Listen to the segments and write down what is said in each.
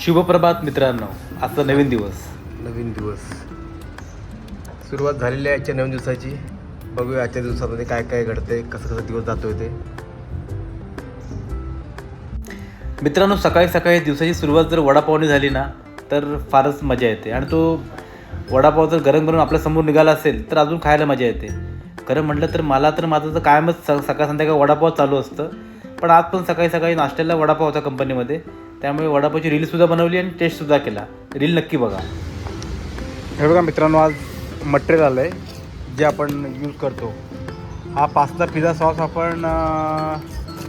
शुभप्रभात मित्रांनो. आजचा नवीन दिवस. नवीन दिवस. सुरुवात झालेली आहे आजच्या नवीन दिवसाची. बघूया आजच्या दिवसामध्ये काय काय घडतंय कसं कसं दिवस जातोय ते. मित्रांनो सकाळी सकाळी दिवसाची सुरुवात जर वडापावने झाली ना तर फारच मजा येते. आणि तो वडापाव जर गरम गरम आपल्यासमोर निघाला असेल तर अजून खायला मजा येते. खरं म्हटलं तर मला तर माझं तर कायमच स सकाळ संध्याकाळ वडापाव चालू असतं. पण आज पण सकाळी सकाळी नाश्त्याला वडापाव होता कंपनीमध्ये त्यामुळे वडापावची रीलसुद्धा बनवली आणि टेस्टसुद्धा केला. रील नक्की बघा. हे बघा मित्रांनो आज मटेरियल आलं आहे जे आपण यूज करतो. हा पास्ता पिझ्झा सॉस आपण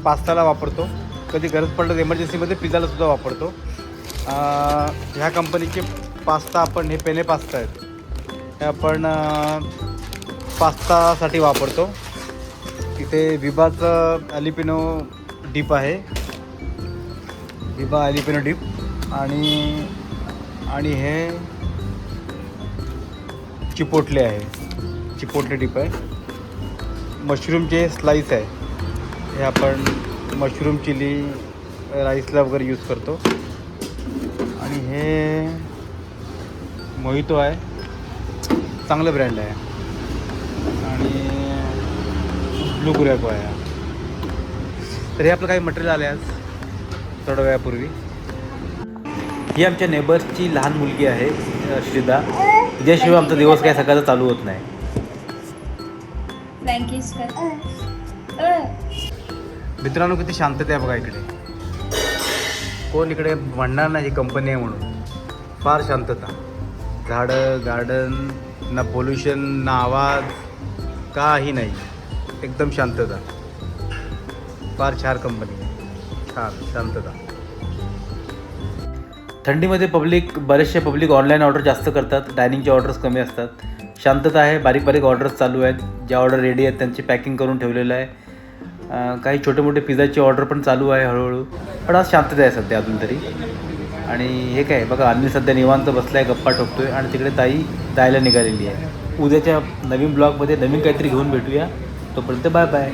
पास्ताला वापरतो. कधी गरज पडलं तर इमर्जन्सीमध्ये पिझ्झालासुद्धा वापरतो. ह्या कंपनीचे पास्ता आपण हे पेने पास्ता आहेत. हे आपण पास्तासाठी वापरतो. तिथे विभाचं अलिपिनो डीप आहे. विभा अलिपिनो डीप आणि आणि हे चिपोटले आहे. चिपोटले डिप आहे. मशरूमचे स्लाईस आहे. हे आपण मशरूम चिली राईसला वगैरे यूज करतो. आणि हे मोहितो आहे. चांगलं ब्रँड आहे. आणि ब्लू गुरॅको आहे. तर हे आपलं काही मटेरियल आलं आहे आज. थोड्या वेळापूर्वी ही आमच्या नेबर्सची लहान मुलगी आहे श्रीदा. तिच्याशिवाय आमचा दिवस काय सकाळचा चालू होत नाही. मित्रांनो किती शांतता आहे बघा इकडे. कोण इकडे म्हणणार नाही ही कंपनी आहे म्हणून. फार शांतता. झाडं गार्डन ना पोल्युशन ना आवाज काही नाही. एकदम शांतता. फार छान कंपनी आहे. छान शांतता. थंडीमध्ये पब्लिक बरेचसे पब्लिक ऑनलाईन ऑर्डर जास्त करतात डायनिंगचे ऑर्डर्स कमी असतात. शांतता आहे बारीक बारीक ऑर्डर्स चालू आहेत ज्या ऑर्डर रेडी आहेत त्यांची पॅकिंग करून ठेवलेलं आहे. काही छोटे मोठे पिझ्झाची ऑर्डर पण चालू आहे हळूहळू. पण आज शांतता आहे सध्या अजून तरी. आणि हे काय बघा आम्ही सध्या निवांत बसला आहे गप्पा ठोकतोय आणि तिकडे ताई जायला निघालेली आहे. उद्याच्या नवीन ब्लॉगमध्ये नवीन काहीतरी घेऊन भेटूया. तोपर्यंत बाय बाय